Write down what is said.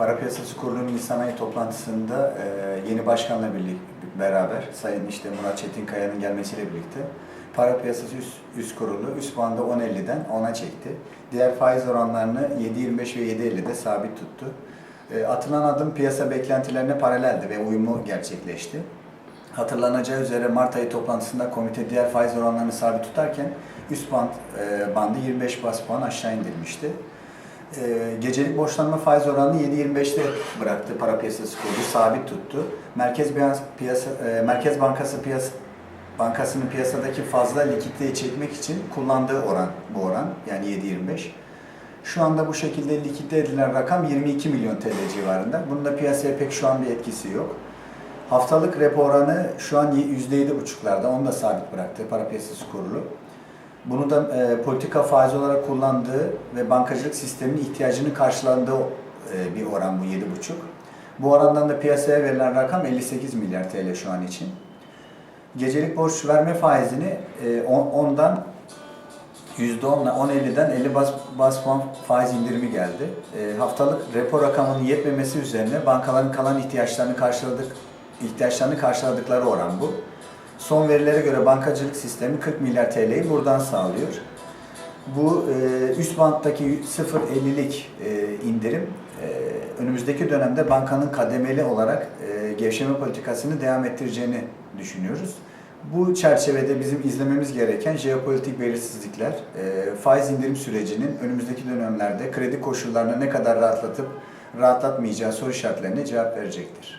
Para Piyasası Kurulu'nun Nisan ayı toplantısında e, yeni başkanla birlikte beraber Sayın işte Murat Çetinkaya'nın gelmesiyle birlikte Para Piyasası Üst, üst Kurulu üst bandı 10.50'den 10'a çekti. Diğer faiz oranlarını 7.25 ve 7.50'de sabit tuttu. E, atılan adım piyasa beklentilerine paraleldi ve uyumlu gerçekleşti. Hatırlanacağı üzere Mart ayı toplantısında komite diğer faiz oranlarını sabit tutarken üst band, e, bandı 25 bas puan aşağı indirmişti. E, gecelik borçlanma faiz oranını 7.25'te bıraktı para piyasası kurulu, sabit tuttu. Merkez Piyas- piyasa, e, Merkez Bankası piyasa bankasının piyasadaki fazla likiditeyi çekmek için kullandığı oran bu oran yani 7.25. Şu anda bu şekilde likide edilen rakam 22 milyon TL civarında. Bunun da piyasaya pek şu an bir etkisi yok. Haftalık repo oranı şu an %7,5'larda. Onu da sabit bıraktı para piyasası kurulu. Bunu da e, politika faizi olarak kullandığı ve bankacılık sisteminin ihtiyacını karşılandığı e, bir oran bu 7,5. Bu orandan da piyasaya verilen rakam 58 milyar TL şu an için. Gecelik borç verme faizini e, on- ondan %10'la 10.50'den 50 bas, bas puan faiz indirimi geldi. E, haftalık repo rakamının yetmemesi üzerine bankaların kalan ihtiyaçlarını karşıladık ihtiyaçlarını karşıladıkları oran bu. Son verilere göre bankacılık sistemi 40 milyar TL'yi buradan sağlıyor. Bu e, üst banttaki 0.50'lik e, indirim e, önümüzdeki dönemde bankanın kademeli olarak e, gevşeme politikasını devam ettireceğini düşünüyoruz. Bu çerçevede bizim izlememiz gereken jeopolitik belirsizlikler, e, faiz indirim sürecinin önümüzdeki dönemlerde kredi koşullarını ne kadar rahatlatıp rahatlatmayacağı soru işaretlerine cevap verecektir.